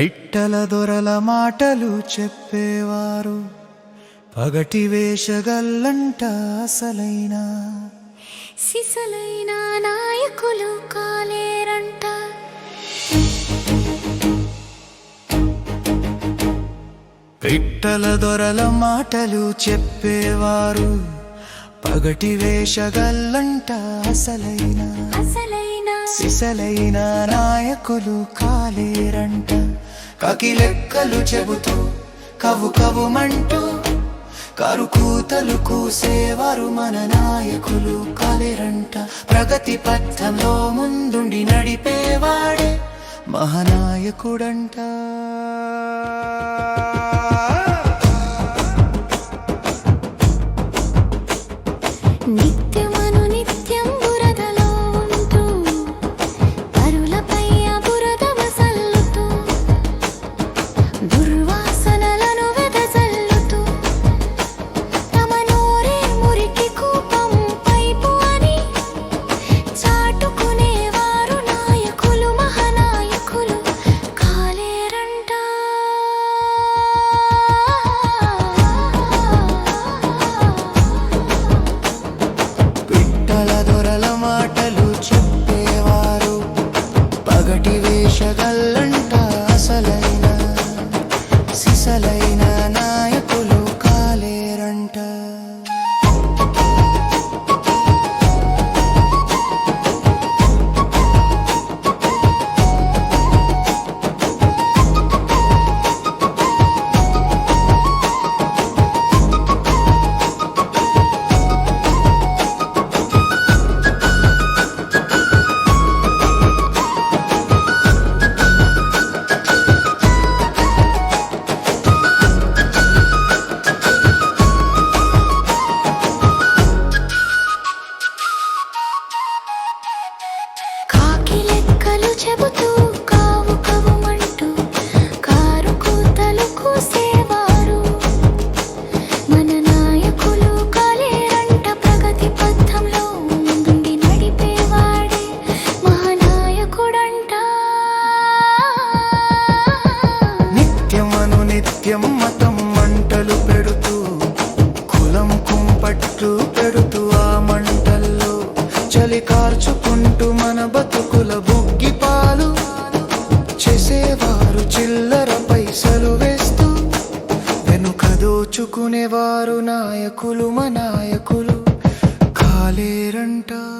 పెట్టల దొరల మాటలు చెప్పేవారు. పగటి వేషగల్లంట అసలైన. సిసలైన నాయకులు కాలేరంట. పిట్టల దొరల మాటలు చెప్పేవారు. పగటి వేషగల్లంట అసలైన. అసలైన. సిసలైన నాయకులు కాలేరంట. కకి లెక్కలు చెబుతూ కవు కవుమంటూ కరుకూతలు కూసేవారు మన నాయకులు కాలేరంట. ప్రగతి పథంలో ముందుండి నడిపేవాడే మహానాయకుడంట. చెబుతూ కావు కవుమంటూ కారు కూతలు కూసేవారు. మన నాయకులు కాలేరంట ప్రగతి పథంలో ముందుండి నడిపేవాడే మహానాయకుడంట. నిత్యమను నిత్యం మతం మంటలు పెడుతూ కులం కుంపట్లు పెడుతూ ఆ మంటల్లో చలి కార్చుకుంటూ చిల్లర పైసలు వేస్తూ వెనుక దోచుకునేవారు నాయకులు మా నాయకులు. కాలేరంటా కాలేరంట.